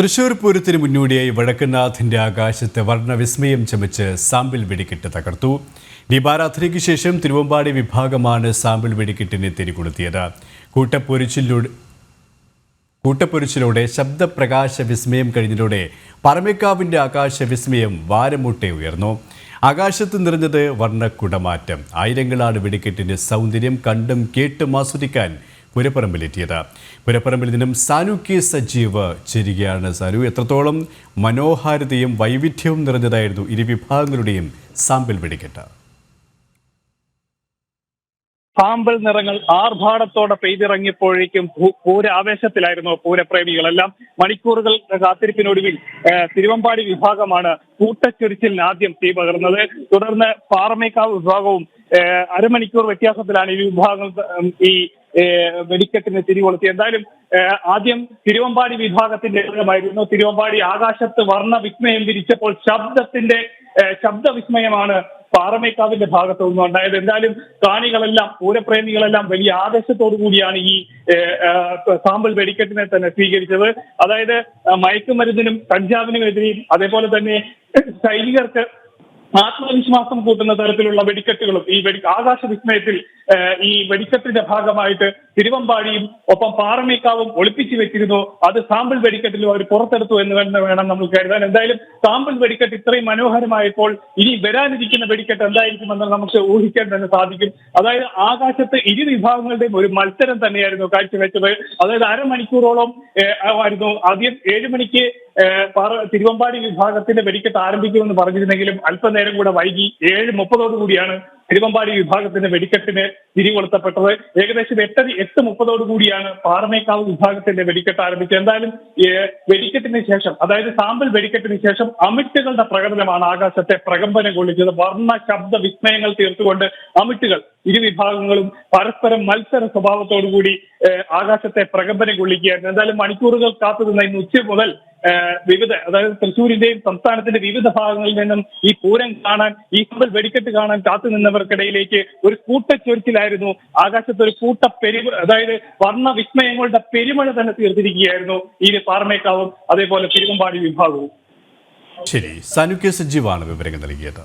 തൃശൂർ പൂരത്തിന് മുന്നോടിയായി വടക്കനാഥിന്റെ ആകാശത്തെ വർണവിസ്മയം ചമച്ച് സാമ്പിൾ വെടിക്കെട്ട് തകർത്തു. ദീപാരാധനയ്ക്ക് ശേഷം തിരുവമ്പാടി വിഭാഗമാണ് സാമ്പിൾ വെടിക്കെട്ടിനെ തിരികൊളുത്തിയത്. കൂട്ടപ്പൊരിച്ചിലൂടെ കൂട്ടപ്പൊരിച്ചിലൂടെ ശബ്ദപ്രകാശ വിസ്മയം കഴിഞ്ഞതോടെ പറമേക്കാവിന്റെ ആകാശ വിസ്മയം വാരമുട്ടെ ഉയർന്നു. ആകാശത്ത് നിറഞ്ഞത് വർണക്കുടമാറ്റം. ആയിരങ്ങളാണ് വെടിക്കെട്ടിന്റെ സൗന്ദര്യം കണ്ടും കേട്ടും ആസ്വദിക്കാൻ പുരപ്പറമ്പിലെത്തിയത്. പുരപ്പറമ്പിൽ നിന്നും സാനു കെ സജീവ് ചേരുകയാണ് സാനു. എത്രത്തോളം മനോഹാരിതയും വൈവിധ്യവും നിറഞ്ഞതായിരുന്നു ഇരു വിഭാഗങ്ങളുടെയും സാമ്പിൾ വെടിക്കെട്ട്. സാമ്പൽ നിറങ്ങൾ ആർഭാടത്തോടെ പെയ്തിറങ്ങിയപ്പോഴേക്കും പൂര ആവേശത്തിലായിരുന്നു പൂരപ്രേമികളെല്ലാം. മണിക്കൂറുകൾ കാത്തിരിപ്പിനൊടുവിൽ തിരുവമ്പാടി വിഭാഗമാണ് കൂട്ടച്ചൊരിച്ചിലിന് ആദ്യം തീ പകർന്നത്. തുടർന്ന് പാറമേക്കാവ് വിഭാഗവും അരമണിക്കൂർ വ്യത്യാസത്തിലാണ് ഈ വിഭാഗങ്ങൾ ഈ വെടിക്കെട്ടിന് തിരികൊളുത്തി. എന്തായാലും ആദ്യം തിരുവമ്പാടി വിഭാഗത്തിന്റെ ഇടമായിരുന്നു തിരുവമ്പാടി ആകാശത്ത് വർണ വിസ്മയം വിരിച്ചപ്പോൾ ശബ്ദത്തിന്റെ ശബ്ദ വിസ്മയമാണ് പാറമേക്കാവിന്റെ ഭാഗത്ത് നിന്നും ഉണ്ടായത്. എന്തായാലും കാണികളെല്ലാം പൂരപ്രേമികളെല്ലാം വലിയ ആവേശത്തോടു കൂടിയാണ് ഈ സാമ്പിൾ വെടിക്കെട്ടിനെ തന്നെ സ്വീകരിച്ചത്. അതായത് മയക്കുമരുന്നിനും കഞ്ചാവിനും എതിരെയും അതേപോലെ തന്നെ സൈനികർക്ക് ആത്മവിശ്വാസം കൂട്ടുന്ന തരത്തിലുള്ള വെടിക്കെട്ടുകളും ഈ വെടി ആകാശ വിസ്മയത്തിൽ ഈ വെടിക്കെട്ടിന്റെ ഭാഗമായിട്ട് തിരുവമ്പാടിയും ഒപ്പം പാറമേക്കാവും ഒളിപ്പിച്ചു വെച്ചിരുന്നു. അത് സാമ്പിൾ വെടിക്കെട്ടിലും അവർ പുറത്തെടുത്തു എന്ന് തന്നെ വേണം നമ്മൾ കരുതാൻ. എന്തായാലും സാമ്പിൾ വെടിക്കെട്ട് ഇത്രയും മനോഹരമായപ്പോൾ ഇനി വരാനിരിക്കുന്ന വെടിക്കെട്ട് എന്തായിരിക്കുമെന്ന് നമുക്ക് ഊഹിക്കാൻ തന്നെ സാധിക്കും. അതായത് ആകാശത്ത് ഇരു വിഭാഗങ്ങളുടെയും ഒരു മത്സരം തന്നെയായിരുന്നു കാഴ്ചവെച്ചത്. അതായത് അരമണിക്കൂറോളം ആയിരുന്നു. ആദ്യം ഏഴ് മണിക്ക് തിരുവമ്പാടി വിഭാഗത്തിന്റെ വെടിക്കെട്ട് ആരംഭിക്കുമെന്ന് പറഞ്ഞിരുന്നെങ്കിലും അല്പനേരം കൂടെ വൈകി ഏഴ് മുപ്പതോടു കൂടിയാണ് തിരുവമ്പാടി വിഭാഗത്തിന്റെ വെടിക്കെട്ടിന് തിരികൊളുത്തപ്പെട്ടത്. ഏകദേശം എട്ട് എട്ട് മുപ്പതോടു കൂടിയാണ് പാറമേക്കാവ് വിഭാഗത്തിന്റെ വെടിക്കെട്ട് ആരംഭിച്ചത്. എന്തായാലും വെടിക്കെട്ടിന് ശേഷം അതായത് സാമ്പിൾ വെടിക്കെട്ടിന് ശേഷം അമിട്ടുകളുടെ പ്രകടനമാണ് ആകാശത്തെ പ്രകമ്പനം കൊള്ളിച്ചത്. വർണ ശബ്ദ വിസ്മയങ്ങൾ തീർത്തുകൊണ്ട് അമിട്ടുകൾ ഇരു വിഭാഗങ്ങളും പരസ്പരം മത്സര സ്വഭാവത്തോടു കൂടി ആകാശത്തെ പ്രകമ്പനം കൊള്ളിക്കുകയായിരുന്നു. എന്തായാലും മണിക്കൂറുകൾ കാത്തുനിന്ന ഇന്ന് ഉച്ച മുതൽ വിവിധ അതായത് തൃശ്ശൂരിന്റെയും സംസ്ഥാനത്തിന്റെ വിവിധ ഭാഗങ്ങളിൽ നിന്നും ഈ പൂരം കാണാൻ ഈ കൂടുതൽ വെടിക്കെട്ട് കാണാൻ കാത്തു നിന്നവർക്കിടയിലേക്ക് ഒരു കൂട്ടച്ചൊരിച്ചിലായിരുന്നു. ആകാശത്ത് ഒരു കൂട്ട പെരു അതായത് വർണ വിസ്മയങ്ങളുടെ പെരുമഴ തന്നെ തീർത്തിരിക്കുകയായിരുന്നു ഈ പാറമേക്കാവും അതേപോലെ തിരുവമ്പാടി വിഭാഗവും. ശരി സാനു കെ സജീവാണ് വിവരങ്ങൾ നൽകിയത്.